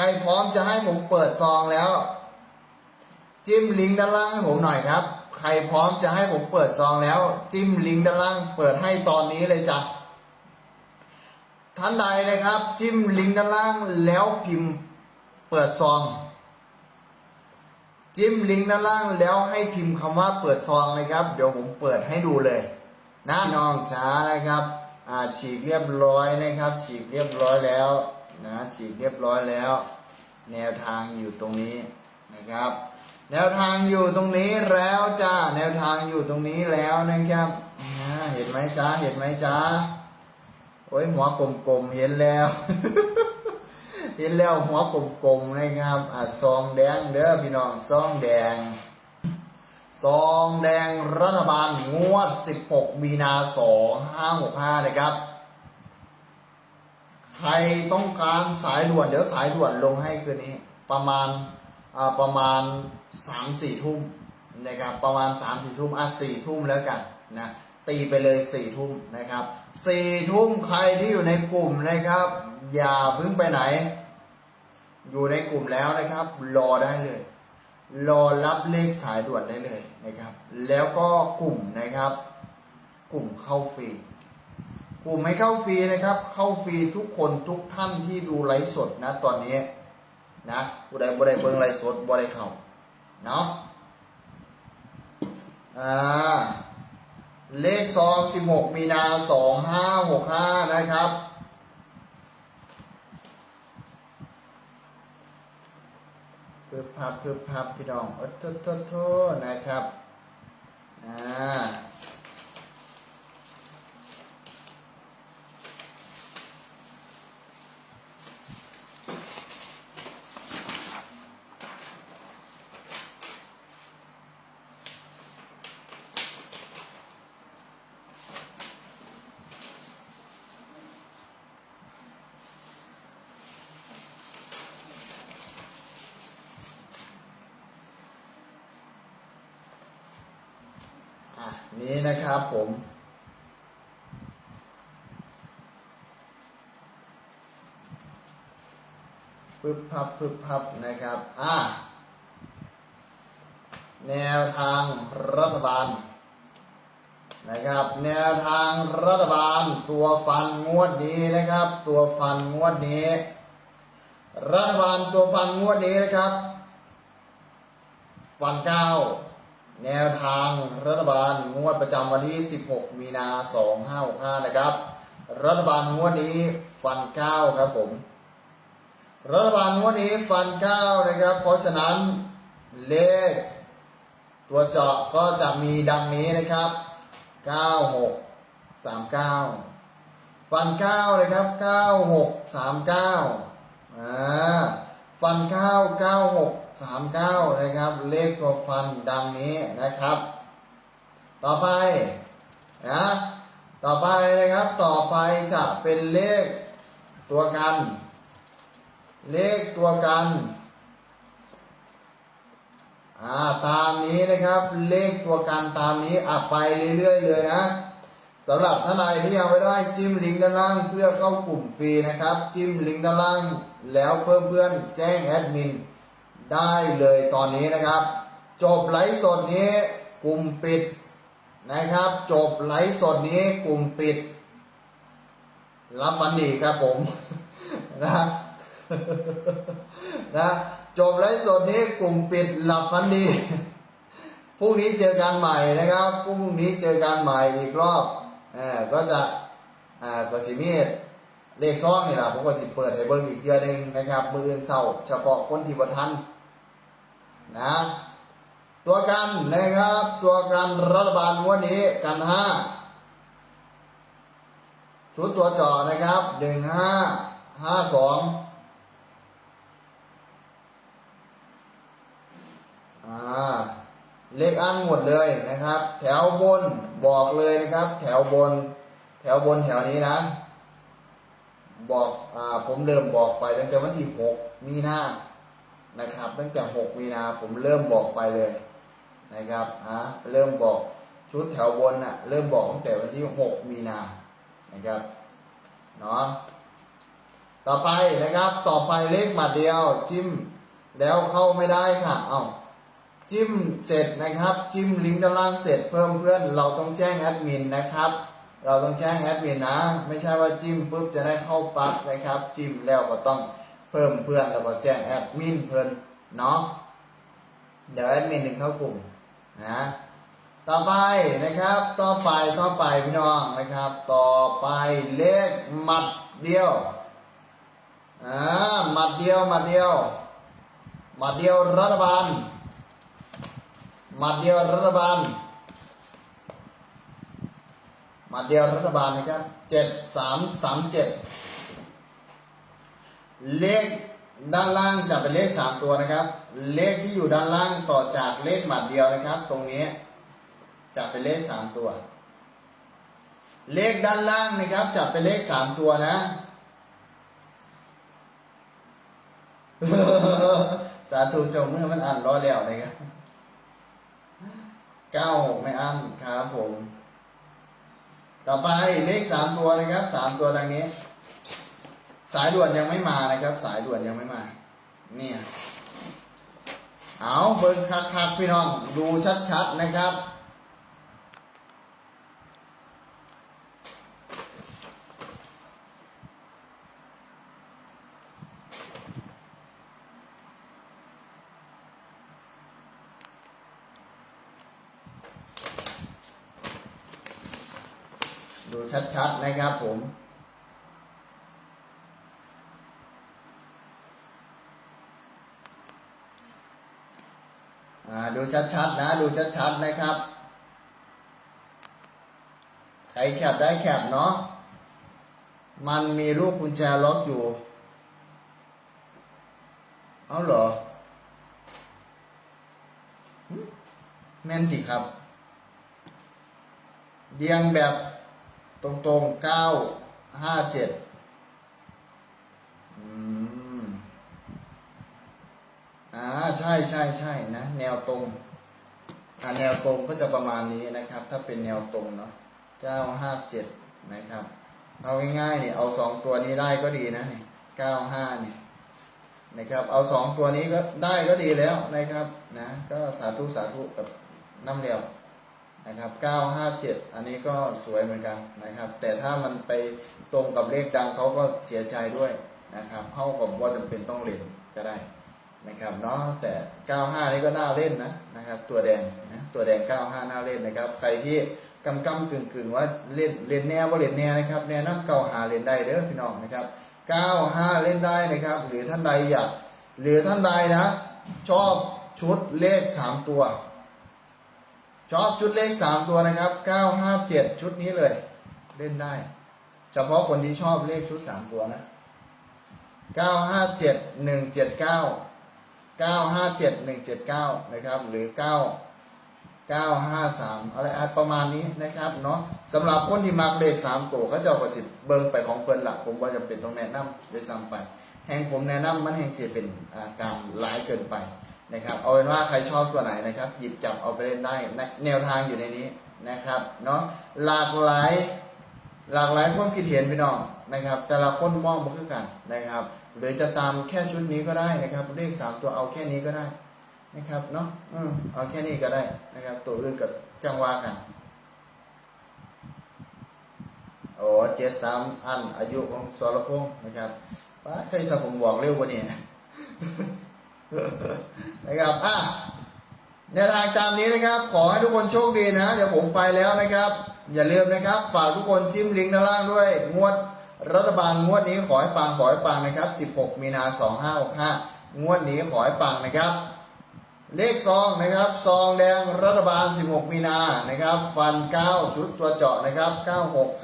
รพร้อมจะให้ผมเปิดซองแล้ว จิ้มลิงก์ด้านล่างให้ผมหน่อยครับ ใครพร้อมจะให้ผมเปิดซองแล้ว จิ้มลิงก์ด้านล่าง เปิดให้ตอนนี้เลยจ้ะท่านใดนะครับ จิ้มลิงก์ด้านล่างแล้วพิมพ์เปิดซอง จิ้มลิงก์ด้านล่างแล้วให้พิมพ์คำว่าเปิดซองนะครับ เดี๋ยวผมเปิดให้ดูเลยนะน้องช้านะครับ อ่าฉีกเรียบร้อยนะครับ ฉีกเรียบร้อยแล้ว ฉีกเรียบร้อยแล้ว แนวทางอยู่ตรงนี้นะครับ แนวทางอยู่ตรงนี้แล้วจ้าแนวทางอยู่ตรงนี้แล้วนะครับเห็นไหมจ้าเห็นไหมจ้าโอ้ยหัวกลมๆเห็นแล้วเห็นแล้วหัวกลมๆนะครับอ่าซองแดงเด้อพี่น้องซองแดงซองแดงรัฐบาลงวด 16 มีนา 2565 นะครับ ใครต้องการสายด่วนเดี๋ยวสายด่วนลงให้คืนนี้ ประมาณประมาณ3-4ทุ่มนะครับประมาณ3-4ทุ่มอะ4ทุ่มแล้วกันนะตีไปเลย4ทุ่มนะครับ4ทุ่มใครที่อยู่ในกลุ่มนะครับ อย่าเพิ่งไปไหน อยู่ในกลุ่มแล้วนะครับ รอได้เลย รอรับเลขสายด่วนได้เลยนะครับ แล้วก็กลุ่มนะครับ กลุ่มเข้าฟรี กลุ่มให้เข้าฟรีนะครับ เข้าฟรีทุกคนทุกท่านที่ดูไลฟ์สดนะตอนนี้นะผู้ใดบ่ได้เบิ่งไลฟ์สดบ่ได้เข้าเนาะอ่าเลขซอง16มีนา2565นะครับเพื่อพับเพื่อพับพี่น้องโอ้โทษโทษโทษนะครับ อ่า นี้นะครับผมพึบพับพึบพับนะครับ อ่าแนวทางรัฐบาล นะครับ แนวทางรัฐบาลตัวฟันงวดนี้นะครับ ตัวฟันงวดนี้ รัฐบาลตัวฟันงวดนี้นะครับ ฟันเก้า แนวทางรัฐบาลงวดประจำวันที่ 16 มีนา 2565 นะครับ รัฐบาลงวดนี้ฟันเก้าครับผม รัฐบาลงวดนี้ฟันเก้านะครับ เพราะฉะนั้นเลข ตัวเจาะก็จะมีดังนี้นะครับ 96 39 ฟันเก้านะครับ 96 39 อ่า ฟันเก้า96 39 นะครับ เลขตัวฟันดังนี้นะครับ ต่อไปนะต่อไปนะครับต่อไปจะเป็นเลขตัวกัน เลขตัวกันอ่าตามนี้นะครับเลขตัวกันตามนี้อะไปเรื่อยๆเลยนะสำหรับท่านใดที่ยังไม่ได้จิ้มลิงก์ด้านล่างเพื่อเข้ากลุ่มฟรีนะครับ จิ้มลิงก์ด้านล่างแล้วเพิ่มเพื่อนแจ้งแอดมิน ได้เลยตอนนี้นะครับ จบไลฟ์สดนี้กลุ่มปิดนะครับ จบไลฟ์สดนี้กลุ่มปิด รับฟันดีครับผมนะนะจบไลฟ์สดนี้กลุ่มปิดหลับฟันดีพรุ่งนี้เจอกันใหม่นะครับพรุ่งนี้เจอกันใหม่อีกรอบเออก็จะอ่ากสิมีเลขซ่องนี่แหละผมก็จะเปิดให้เบิ่งอีกเทือหนึงนะครับมืออื่นเศร้าเฉพาะคนที่บ่ทัน นะตัวกันนะครับ ตัวกันรัฐบาลวันนี้กันห้าชุดตัวจอนะครับหนึ่งห้าห้าสองอ่าเลขอันหมดเลยนะครับ แถวบนบอกเลยนะครับ แถวบน แถวบนแถวนี้นะ บอกอ่าผมเริ่มบอกไปตั้งแต่วันที่หกมีนา นะครับ ตั้งแต่หกมีนาผมเริ่มบอกไปเลยนะครับอ่าเริ่มบอกชุดแถวบนน่ะเริ่มบอกตั้งแต่วันที่หกมีนานะครับเนาะต่อไปนะครับต่อไปเลขหมัดเดียวจิ้มแล้วเข้าไม่ได้ค่ะเอาจิ้มเสร็จนะครับ จิ้มลิงก์ด้านล่างเสร็จเพิ่มเพื่อนเราต้องแจ้งแอดมินนะครับ เราต้องแจ้งแอดมินนะ ไม่ใช่ว่าจิ้มปุ๊บจะได้เข้าปั๊บนะครับ จิ้มแล้วก็ต้อง เพิ่มเพื่อนแล้วก็แจ้งแอดมินเพื่อนเนาะเดี๋ยวแอดมินหนึ่งเข้ากลุ่มนะต่อไปนะครับ ต่อไปต่อไปพี่น้องนะครับ ต่อไปเลขหมัดเดียวอ่าหมัดเดียวหมัดเดียวหมัดเดียวรัฐบาลหมัดเดียวรัฐบาลหมัดเดียวรัฐบาลนะครับเจ็ดสามสามเจ็ด เลขด้านล่างจะเป็นเลขสามตัวนะครับ เลขที่อยู่ด้านล่างต่อจากเลขหมัดเดียวนะครับ ตรงนี้จะเป็นเลขสามตัว เลขด้านล่างนะครับจะเป็นเลขสามตัวนะสาธุชมเมื่อมันอ่านร้อยแล้วนะครับเก้าหกไม่อั้นครับผม ต่อไปเลขสามตัวนะครับสามตัวดังนี้ สายด่วนยังไม่มานะครับ สายด่วนยังไม่มา เนี่ย เอาเบิ่งคักๆพี่น้อง ดูชัดๆนะครับดูชัดๆนะครับผม ดูชัดๆนะ ดูชัดๆนะครับ ใครแคปได้แคปเนาะ มันมีรูปกุญแจล็อกอยู่ เอาเหรอแม่นดิครับเรียงแบบตรงๆเก้าห้าเจ็ดอืม อ่า ใช่ใช่ใช่นะ แนวตรงอ่าแนวตรงก็จะประมาณนี้นะครับ ถ้าเป็นแนวตรงเนาะเก้าห้าเจ็ดนะครับ เอาง่ายๆเนี่ยเอาสองตัวนี้ได้ก็ดีนะเนี่ยเก้าห้าเนี่ยนะครับ เอาสองตัวนี้ก็ได้ก็ดีแล้วนะครับนะ ก็สาธุสาธุกับน้ำเดียวนะครับเก้าห้าเจ็ดอันนี้ก็สวยเหมือนกันนะครับ แต่ถ้ามันไปตรงกับเลขดังเขาก็เสียใจด้วยนะครับเข้ากับว่าจำเป็นต้องเล่นก็ได้ นะครับเนาะแต่ 95 นี่ก็น่าเล่นนะนะครับ ตัวแดงนะตัวแดง 95 น่าเล่นนะครับ ใครที่กำกำกึ่งกึ่งว่าเล่นเล่นแนวว่าเล่นแนวนะครับแนวน้ำเก่าหาเล่นได้เด้อพี่น้องนะครับ 95 เล่นได้นะครับ หรือท่านใดอยากหรือท่านใดนะ ชอบชุดเลข 3 ตัว ชอบชุดเลข 3 ตัวนะครับ 957 ชุดนี้เลย เล่นได้ เฉพาะคนที่ชอบเลขชุด 3 ตัวนะ 957 179 957 179 นะครับ หรือ 9 953 อะไรอะประมาณนี้นะครับเนาะสำหรับคนที่มักเลข3ตัวเขาจะประสิทธิ์เบิ่งไปของเพิ่นหลักผมว่าจะเป็นต้องแนะนำด้วยซ้ำไป แห่งผมแนะนำมันแห่งเสียเป็นอาการหลายเกินไปนะครับ เอาเป็นว่าใครชอบตัวไหนนะครับ หยิบจับเอาไปเล่นได้นแนวทางอยู่ในนี้นะครับเนาะหลากหลายหลากหลายความคิดเห็นพี่น้องนะครับ แต่ละคนมองบ่คือกันนะครับ หรือจะตามแค่ชุดนี้ก็ได้นะครับ เลขสามตัวเอาแค่นี้ก็ได้นะครับเนาะอืมเอาแค่นี้ก็ได้นะครับ ตัวอื่นกับจังหวะกันโอ้เจ็ดสามอันอายุของสรพงศ์นะครับป้าเคยสัผมบอกเร็วกว่านี้นะครับอะแนวทางตามนี้นะครับ ขอให้ทุกคนโชคดีนะ เดี๋ยวผมไปแล้วนะครับ อย่าลืมนะครับ ฝากทุกคนจิ้มลิงก์ด้านล่างด้วย งวด รัฐบาลงวดนี้ขอให้ปังขอให้ปังนะครับ 16 มีนา 2565 งวดนี้ขอให้ปังนะครับ เลขซองนะครับซองแดงรัฐบาล 16 มีนานะครับ ฟัน 9 ชุดตัวเจาะนะครับ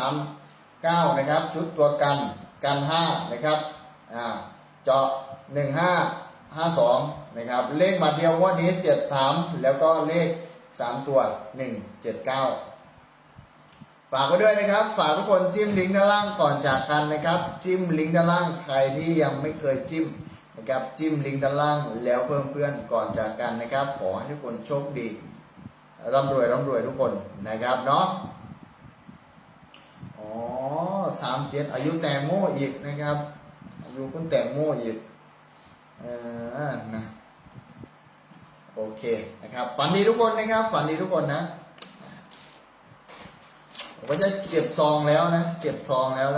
9639 นะครับ ชุดตัวกันกัน 5 นะครับอ่าเจาะ 1552 นะครับ เลขมาเดียวงวันนี้ 73 แล้วก็เลข 3 ตัว 179 ฝากไว้ด้วยนะครับ ฝากทุกคนจิ้มลิงก์ด้านล่างก่อนจากกันนะครับ จิ้มลิงก์ด้านล่างใครที่ยังไม่เคยจิ้มนะครับจิ้มลิงก์ด้านล่างแล้วเพิ่มเพื่อนก่อนจากกันนะครับ ขอให้ทุกคนโชคดีร่ำรวยร่ำรวยทุกคนนะครับเนาะอ๋อสามเจ็ดอายุแตงโมอีกนะครับ อายู่คุณแตงโมอีกเออนะโอเคนะครับฝันดีทุกคนนะครับฝันดีทุกคนนะ ผมก็จะเก็บซองแล้วนะ เก็บซองแล้ว